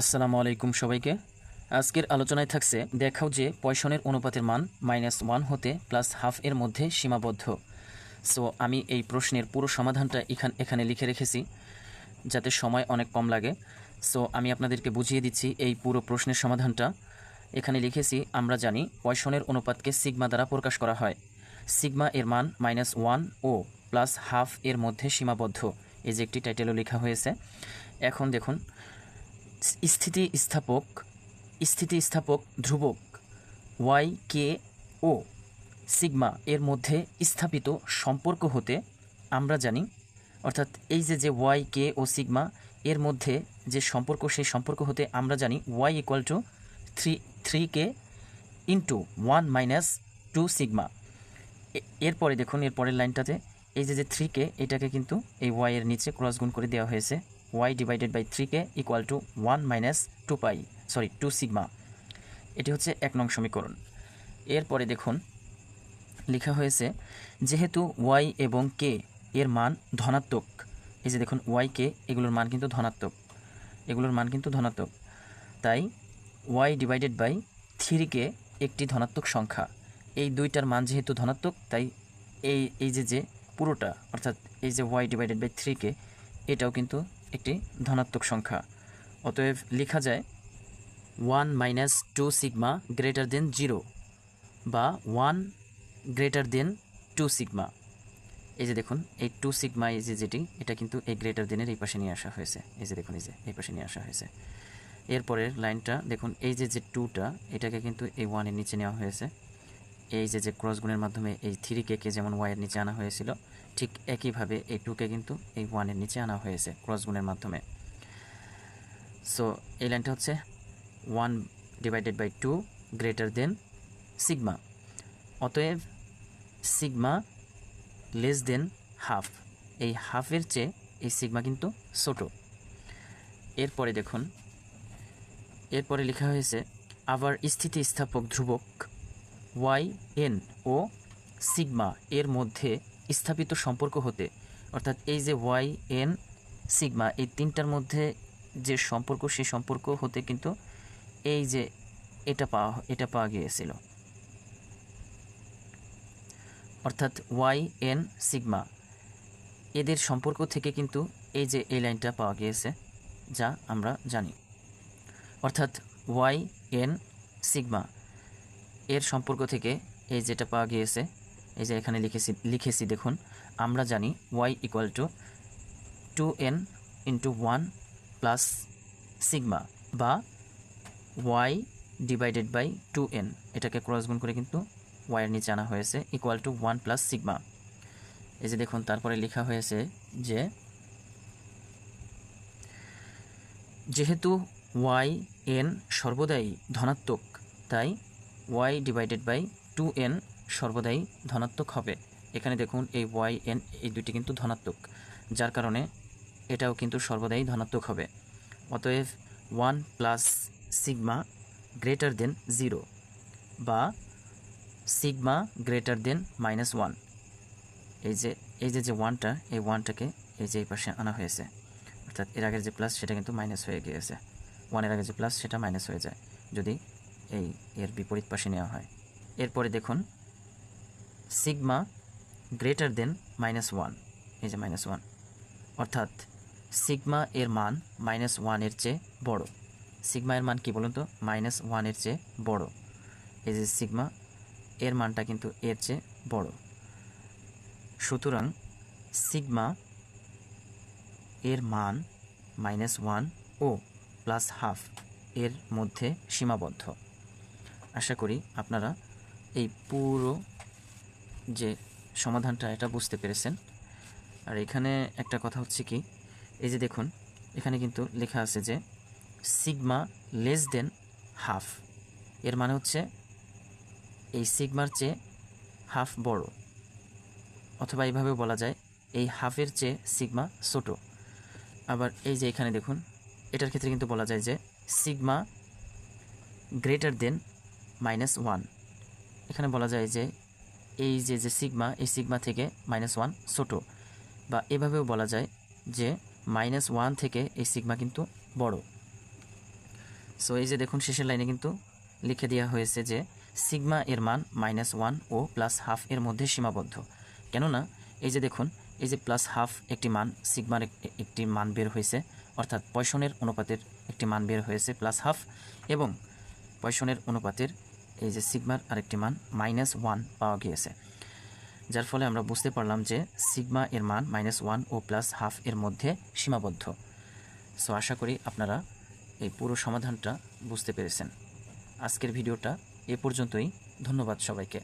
আসসালামু আলাইকুম সবাইকে। আজকের আলোচনায় থাকছে, দেখাও যে পয়সনের অনুপাতের মান মাইনাস ওয়ান হতে প্লাস হাফ এর মধ্যে সীমাবদ্ধ। সো আমি এই প্রশ্নের পুরো সমাধানটা এখান এখানে লিখে রেখেছি, যাতে সময় অনেক কম লাগে। সো আমি আপনাদেরকে বুঝিয়ে দিচ্ছি এই পুরো প্রশ্নের সমাধানটা। এখানে লিখেছি, আমরা জানি পয়সনের অনুপাতকে সিগমা দ্বারা প্রকাশ করা হয়। সিগমা এর মান মাইনাস ওয়ান ও প্লাস হাফ এর মধ্যে সীমাবদ্ধ। এই যে একটি টাইটেলও লেখা হয়েছে। এখন দেখুন স্থিতি স্থাপক স্থিতি স্থাপক ধ্রুবক ওয়াই কে ও সিগমা এর মধ্যে স্থাপিত সম্পর্ক হতে আমরা জানি, অর্থাৎ এই যে যে ওয়াই কে ও সিগমা এর মধ্যে যে সম্পর্ক, সেই সম্পর্ক হতে আমরা জানি y equal to three three K into one minus two sigma এরপরে দেখুন এর পরের লাইনটাতে এই যে যে থ্রি কে এটাকে কিন্তু এই ওয়াই এর নিচে ক্রস গুণ করে দেওয়া হয়েছে। Y divided by three K equal to one minus two pi sorry two sigma এটি হচ্ছে এক নং সমীকরণ। এরপরে দেখুন, লেখা হয়েছে, যেহেতু ওয়াই এবং কে এর মান ধনাত্মক, এই যে দেখুন ওয়াই কে এগুলোর মান কিন্তু ধনাত্মক, এগুলোর মান কিন্তু ধনাত্মক। তাই ওয়াই ডিভাইডেড বাই থ্রি কে একটি ধনাত্মক সংখ্যা, এই দুইটার মান যেহেতু ধনাত্মক, তাই এই এই যে যে পুরোটা, অর্থাৎ এই যে ওয়াই ডিভাইডেড বাই থ্রি কে, এটাও কিন্তু একটি ধনাত্মক সংখ্যা। অতএব লেখা যায় one minus two sigma greater than zero বা one greater than two sigma. এই যে দেখুন, এই টু সিগমা, এই যে যেটি, এটা কিন্তু এই গ্রেটার দেনের এই পাশে নিয়ে আসা হয়েছে। এই যে দেখুন, এই যে এই পাশে নিয়ে আসা হয়েছে। এরপরের লাইনটা, দেখুন, এই যে যে টুটা, এটাকে কিন্তু এই ওয়ানের নিচে নেওয়া হয়েছে। এই যে যে ক্রসগুণের মাধ্যমে এই থ্রি কে যেমন ওয়াইয়ের নিচে আনা হয়েছিল ঠিক একইভাবে এই টুকে কিন্তু এই ওয়ানের নিচে আনা হয়েছে ক্রস গুণের মাধ্যমে। সো এই লাইনটা হচ্ছে one divided by two greater than sigma অতএব সিগমা লেস দেন হাফ এই হাফের চেয়ে এই সিগমা কিন্তু ছোটো। এরপরে দেখুন, এরপরে লেখা হয়েছে, আবার স্থিতিস্থাপক ধ্রুবক ওয়াই এন ও সিগমা এর মধ্যে স্থাপিত সম্পর্ক হতে, অর্থাৎ এই যে ওয়াই, এন, সিগমা, এই তিনটার মধ্যে যে সম্পর্ক সেই সম্পর্ক হতে কিন্তু এই যে এটা পাওয়া এটা পাওয়া গিয়েছিল। অর্থাৎ ওয়াই, এন, সিগমা, এদের সম্পর্ক থেকে কিন্তু এই যে এই লাইনটা পাওয়া গিয়েছে, যা আমরা জানি। অর্থাৎ ওয়াই, এন, সিগমা, এর সম্পর্ক থেকে এই যেটা পাওয়া গিয়েছে এই যে এখানে লিখেছি লিখেছি দেখুন, আমরা জানি y equal to two n into one plus sigma বা y divided by two n এটাকে ক্রস গুণ করে কিন্তু ওয়াইয়ের নিচে আনা হয়েছে equal to one plus sigma এই যে দেখুন, তারপরে লেখা হয়েছে যে যেহেতু ওয়াই এন সর্বদাই ধনাত্মক, তাই y divided by two n সর্বদাই ধনাত্মক হবে। এখানে দেখুন এই ওয়াই এন এই দুটি কিন্তু ধনাত্মক, যার কারণে এটাও কিন্তু সর্বদাই ধনাত্মক হবে। অতএব one plus sigma greater than zero বা sigma greater than minus one. এই যে এই যে যে ওয়ানটা, এই ওয়ানটাকে এই যে এই পাশে আনা হয়েছে, অর্থাৎ এর আগের যে প্লাস সেটা কিন্তু মাইনাস হয়ে গিয়েছে। ওয়ানের আগে যে প্লাস সেটা মাইনাস হয়ে যায়, যদি এই এর বিপরীত পাশে নেওয়া হয়। এরপরে দেখুন sigma greater than minus one এই যে মাইনাস ওয়ান অর্থাৎ সিগমা এর মান মাইনাস ওয়ানের চেয়ে বড়। সিগমা এর মান কি বলুন তো? মাইনাস ওয়ানের চেয়ে বড়। এই যে সিগমা এর মানটা কিন্তু এর চেয়ে বড়। সুতরাং সিগমা এর মান মাইনাস ওয়ান ও প্লাস হাফ এর মধ্যে সীমাবদ্ধ। আশা করি আপনারা এই পুরো যে সমাধানটা, এটা বুঝতে পেরেছেন। আর এখানে একটা কথা হচ্ছে কি, এই যে দেখুন, এখানে কিন্তু লেখা আছে যে সিগমা লেস দেন হাফ এর মানে হচ্ছে এই সিগমার চেয়ে হাফ বড়। অথবা এইভাবেও বলা যায়, এই হাফের চেয়ে সিগমা ছোটো। আবার এই যে এখানে দেখুন, এটার ক্ষেত্রে কিন্তু বলা যায় যে sigma greater than minus one এখানে বলা যায় যে এই যে যে সিগমা এই সিগমা থেকে মাইনাস ওয়ান ছোটো। বা এভাবেও বলা যায় যে মাইনাস ওয়ান থেকে এই সিগমা কিন্তু বড়। সো এই যে দেখুন, শেষের লাইনে কিন্তু লিখে দেওয়া হয়েছে যে সিগমা এর মান মাইনাস ওয়ান ও প্লাস হাফ এর মধ্যে সীমাবদ্ধ। কেননা, এই যে দেখুন, এই যে প্লাস হাফ একটি মান সিগমার একটি মান বের হয়েছে, অর্থাৎ পয়সনের অনুপাতের একটি মান বের হয়েছে প্লাস হাফ এবং পয়সনের অনুপাতের এই যে সিগমার আরেকটি মান মাইনাস ওয়ান পাওয়া গিয়েছে। যার ফলে আমরা বুঝতে পারলাম যে সিগমা এর মান মাইনাস ওয়ান ও প্লাস হাফ এর মধ্যে সীমাবদ্ধ। সো আশা করি আপনারা এই পুরো সমাধানটা বুঝতে পেরেছেন। আজকের ভিডিওটা এ পর্যন্তই। ধন্যবাদ সবাইকে।